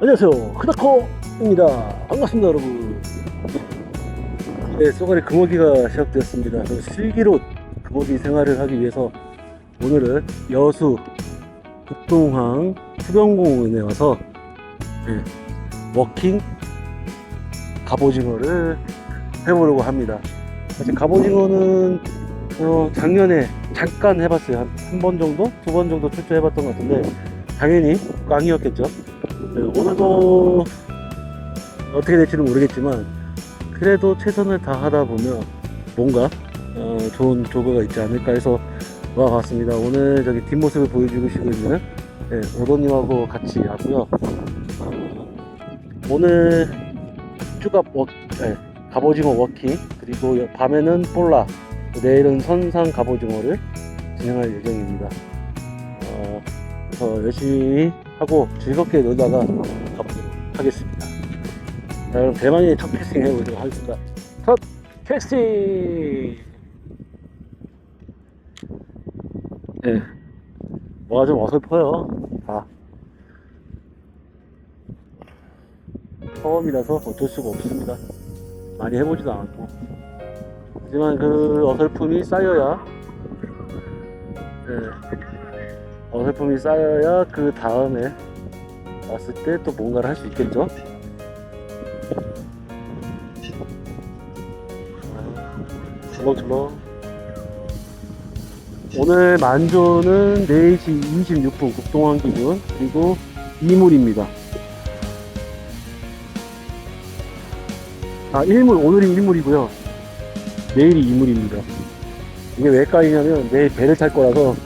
안녕하세요. 크다커입니다. 반갑습니다 여러분. 네 쏘가리 금어기가 시작되었습니다. 슬기로 금어기 생활을 하기 위해서 오늘은 여수 북동항 수변공원에 와서 네, 워킹 갑오징어를 해보려고 합니다. 사실 갑오징어는 어, 작년에 잠깐 해봤어요. 한 번 정도? 두 번 정도 출조해봤던 것 같은데 당연히 꽝이었겠죠. 네, 오늘도 어떻게 될지는 모르겠지만 그래도 최선을 다하다 보면 뭔가 어, 좋은 조거가 있지 않을까 해서 와봤습니다. 오늘 저기 뒷모습을 보여주시고 있는 네, 오도님하고 같이 왔고요. 어, 오늘 쭈갑 워, 네, 갑오징어 워킹 그리고 여- 밤에는 볼라 내일은 선상 갑오징어를 진행할 예정입니다. 어, 그래서 열심히 하고 즐겁게 놀다가 가보도록 하겠습니다. 자, 그럼 대망의 첫 캐스팅 해보도록 하겠습니다. 첫 캐스팅! 네. 뭐가 좀 어설퍼요. 다. 처음이라서 어쩔 수가 없습니다. 많이 해보지도 않았고. 하지만 그 어설픔이 쌓여야, 네. 어설픔이 쌓여야 그 다음에 왔을 때 또 뭔가를 할 수 있겠죠? 줄렁줄렁 오늘 만조는 4시 26분 국동항 기준 그리고 이물입니다. 아 일물 오늘이 일물이고요. 내일이 이물입니다. 이게 왜 까이냐면 내일 배를 탈 거라서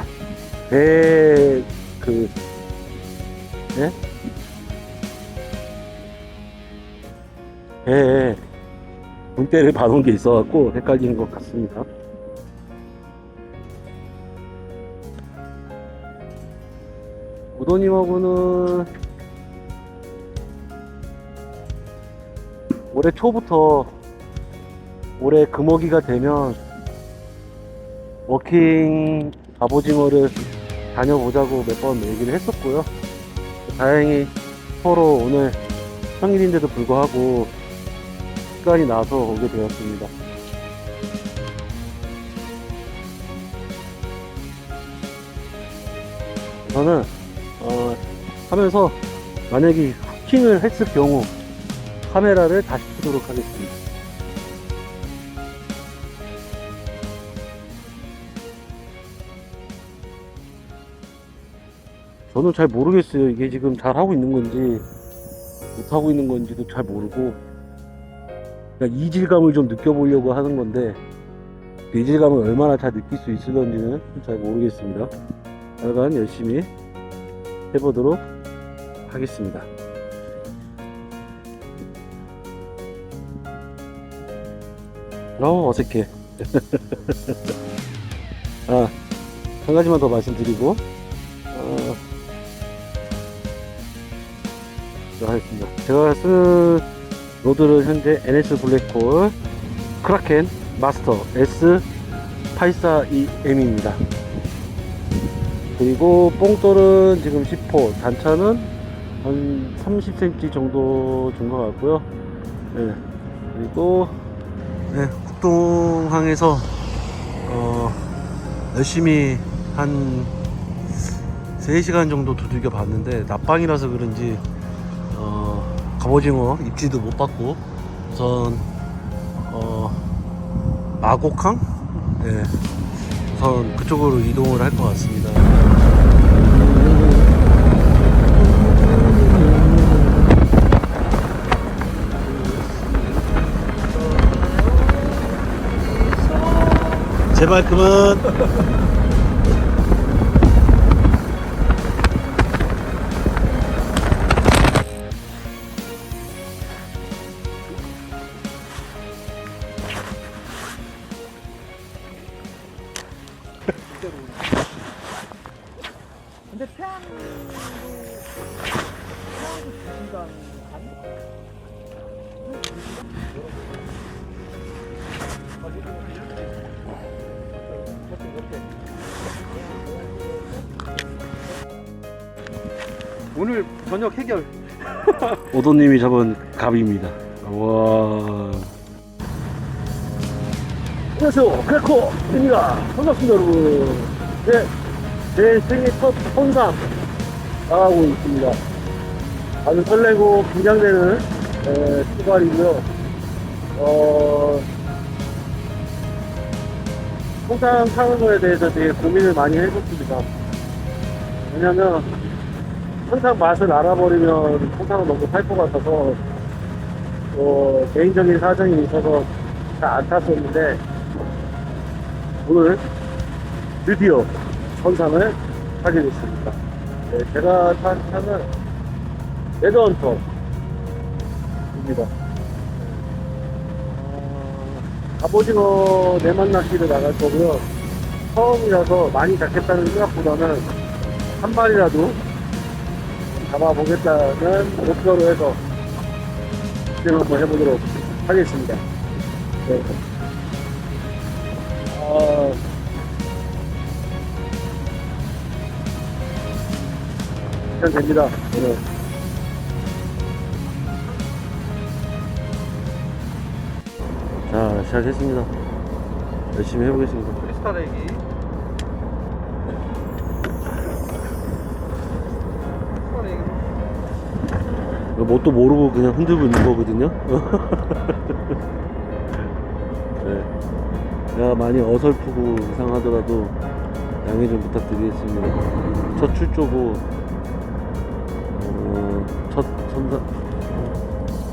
배, 그, 예? 배에 문대를 봐놓은 게 있어갖고 헷갈리는 것 같습니다. 우도님하고는 올해 초부터 올해 금어기가 되면 워킹 갑오징어를 다녀보자고 몇 번 얘기를 했었고요. 다행히 서로 오늘 평일인데도 불구하고 시간이 나서 오게 되었습니다. 저는 어, 하면서 만약에 후킹을 했을 경우 카메라를 다시 켜도록 하겠습니다. 저는 잘 모르겠어요. 이게 지금 잘 하고 있는 건지 못 하고 있는 건지도 잘 모르고 그냥 이질감을 좀 느껴보려고 하는 건데 그 이질감을 얼마나 잘 느낄 수 있을런지는 잘 모르겠습니다. 하여간 열심히 해보도록 하겠습니다. 어 어색해. 아, 한 가지만 더 말씀드리고 자, 하겠습니다. 제가 쓰는 로드는 현재 NS 블랙홀 크라켄 마스터 S842M입니다. 그리고 뽕돌은 지금 10호, 단차는 한 30cm 정도 준 것 같고요. 네. 그리고 네, 국동항에서 어, 열심히 한 3시간 정도 두들겨 봤는데 낮방이라서 그런지 어, 갑오징어 입질도 못 받고 우선 어, 마곡항? 네, 우선 그쪽으로 이동을 할 것 같습니다. 제발 그만. 오늘 저녁 해결 오도님이 잡은 갑입니다. 와. 안녕하세요. 크래커입니다. 반갑습니다, 여러분. 네, 제 생애 첫 혼상 나가고 있습니다. 아주 설레고 긴장되는 에, 출발이고요. 어, 홍상 타는 거에 대해서 되게 고민을 많이 해봤습니다. 왜냐면 항상 맛을 알아버리면 홍상을 너무 탈 것 같아서 어, 개인적인 사정이 있어서 잘 안 탔었는데 오늘 드디어 선상을 타게 됐습니다. 네, 제가 탄 차는 레드헌터입니다. 어, 갑오징어 내만 낚시를 나갈 거고요. 처음이라서 많이 잡겠다는 생각보다는 한 마리라도 잡아보겠다는 목표로 해서 진행 한번 해보도록 하겠습니다. 네. 아, 시간 됩니다. 오늘. 자, 시작했습니다. 열심히 해보겠습니다. 크리스탈 애기 뭣도 모르고 그냥 흔들고 있는 거거든요. 네. 제가 많이 어설프고 이상하더라도 양해 좀 부탁드리겠습니다. 첫 출조고, 어, 첫 선상,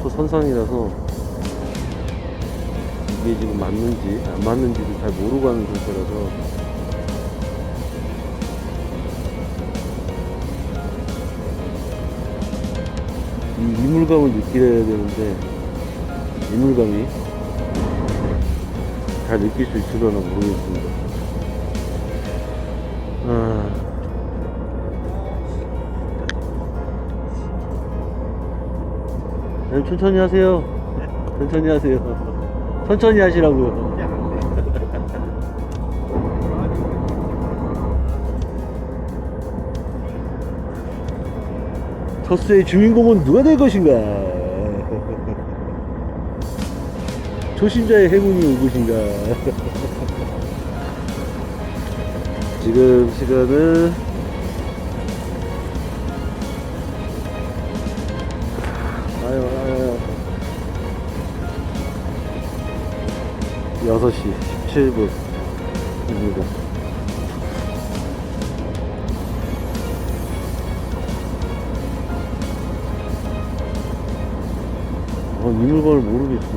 첫 선상이라서 이게 지금 맞는지 안 맞는지도 잘 모르고 하는 상태라서 이 이물감을 느끼려야 되는데 이물감이 잘 느낄 수 있으려나 모르겠습니다. 아... 네, 천천히 하세요. 천천히 하세요. 천천히 하시라고요. 첫수의 주인공은 누가 될 것인가? 초심자의 행운이 올 것인가? 지금 시간은 아유 아유 6시 17분입니다. 이 물건을 모르겠어.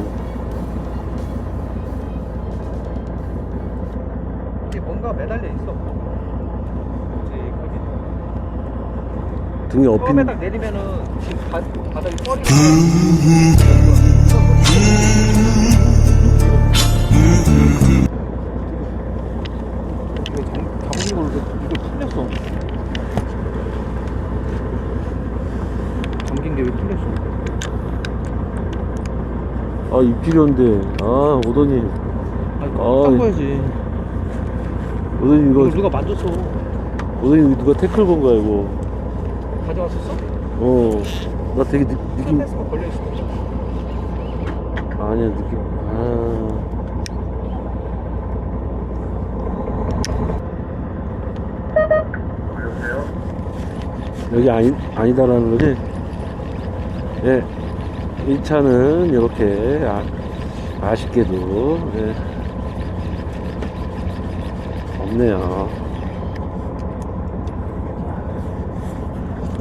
이게 뭔가 매달려 있어. 이제 거기. 등에 업힌 처음에 딱 내리면은 지금 바, 바닥이 뻘이 아, 이 필요한데. 아, 오더님. 아니 아, 딴 거야지 오더님 이거 이거, 누가 만졌어 이거 누가 태클 건가, 이거. 가져왔었어? 어. 나 되게 느, 느낌, 스트레스가 걸려있어 아니야, 느낌. 아. 여기 아니, 아니다라는 거지? 예. 1차는 이렇게 아, 아쉽게도, 예. 없네요.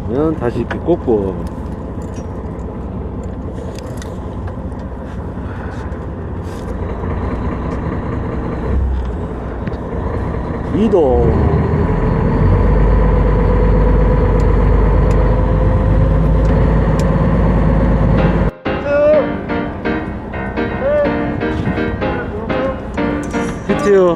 그러면 다시 이렇게 꽂고. 이동. 히트요.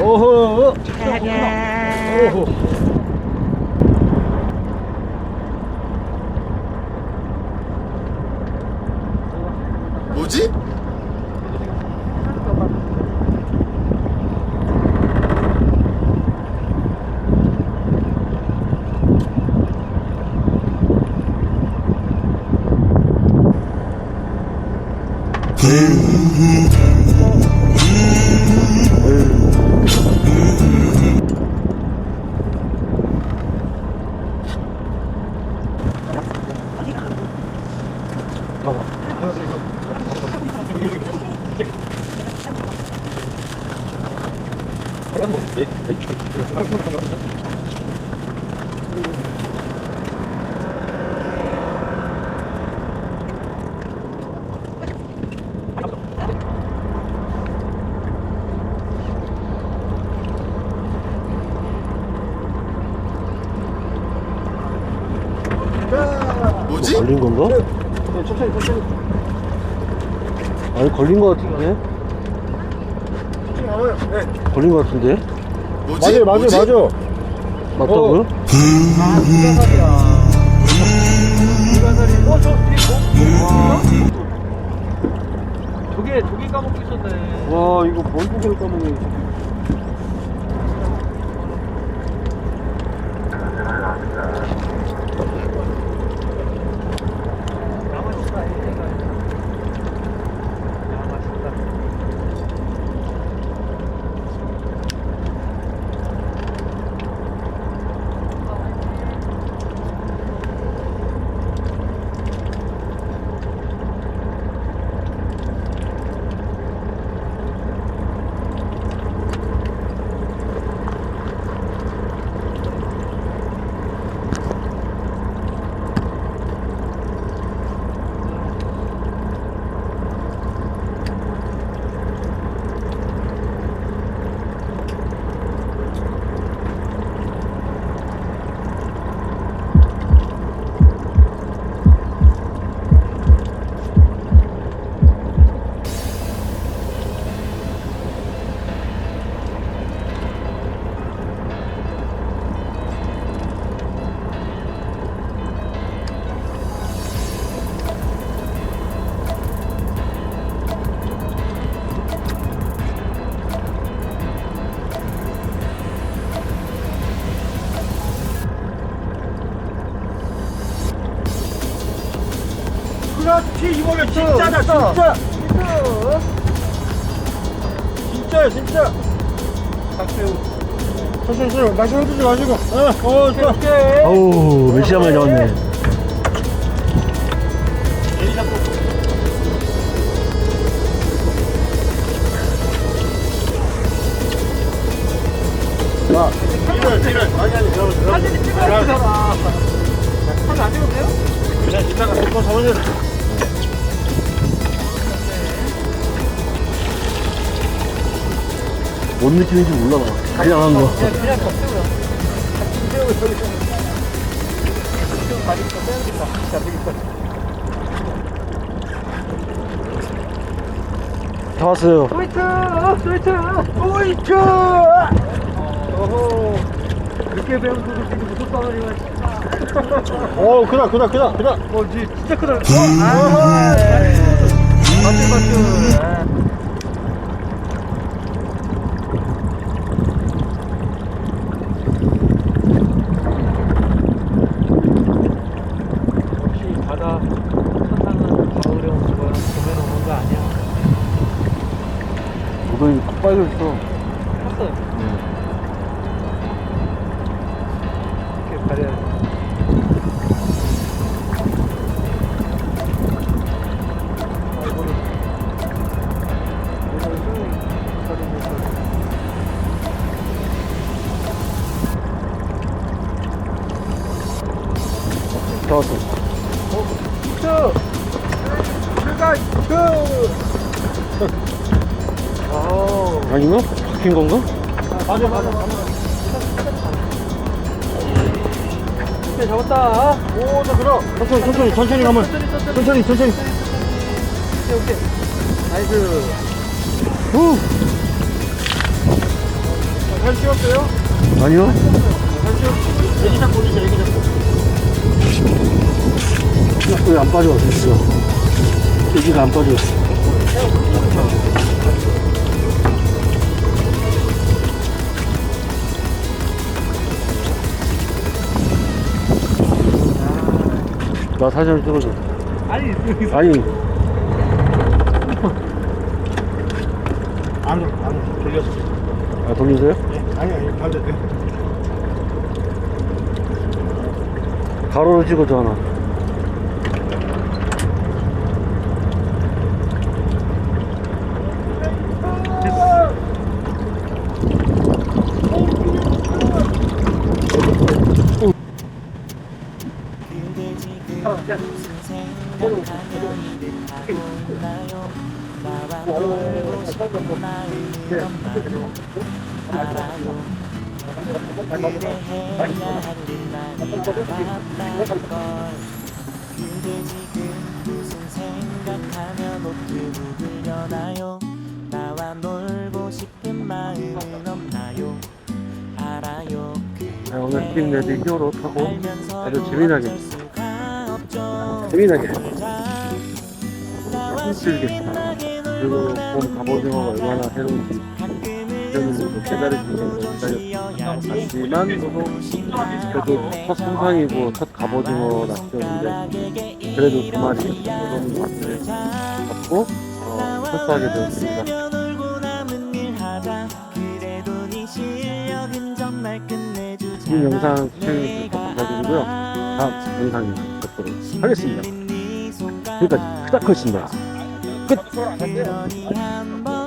오호. 오호. 뭐지? えっ 걸린 건가? 네, 천천히 천천히 아니 걸린 거 같은데? 천천히 가봐요 네 걸린 거 같은데? 뭐지? 맞아요 맞아요 뭐지? 맞아요 맞다고요? 아, 불가사리야. 불가사리. 어, 저 뒤에 뭐? 저게, 저게 까먹고 있었네. 와 이거 뭔 고개를 까먹네 이번에 진짜다 진짜. 진짜야 진짜. 박세우. 천천히 천천히 날씨 흔들지 마시고. 어 좋아. 오케이. 아우 메시아만 잡았네. 자 뒤를 뒤를 아니 아니 들어 들어 사진이 찍어야 되잖아. 사진 안 찍어도 돼요? 그냥 이따가 손 잡으세 뭔 느낌인지 몰라 나 그냥 한 거. 그냥, 그냥 덮세우요. 김세우 저기. 김세우 다리 거 빼야겠다. 자, 되겠다. 다 왔어요 스위트! 스위트! 오이트 어허. 늦게 배운 소도 지금 무슨 싸가지가 오 크다 크다 크다 크다 어, 지 진짜 크다. 어? 아, 맞지, 맞지. 바뀐 건가? 맞아 맞아 맞아 오케이, 잡았다. 오저 들어 천천히 천천히 천천히 가면 천천히 천천히 오케이, 오케이. 나이스. 후! 잘 찍었어요? 아니요 잘 찍었어 애기 잡고 애기 잡고 왜안 빠져 있어 여기가 안 빠져 있어 나 사진을 찍어줘. 아니, 아니. 안, 안 돌렸어 아 돌리세요? 아니 아니 반대 가로로 찍어줘 하나 그대 지금 무슨 여나요 나와 놀고 싶은 마음은 없나요 알아요 자, 오늘 스팀 레드 히어로 타고 아주 재미나게 재미나게 신나게 그리고 봄 갑오징어가 얼마나 새로운지 깨달을 수 있는 기다렸지만 그래도 첫 선상이고 첫 갑오징어 낚시였는데 그래도 두 마리 정도 맛을 잡고 어, 철수하게 되었습니다. 이 영상 시청해주셔서 감사드리고요. 다음 영상에 뵙도록 하겠습니다. 크다커였습니다. 그러니 한번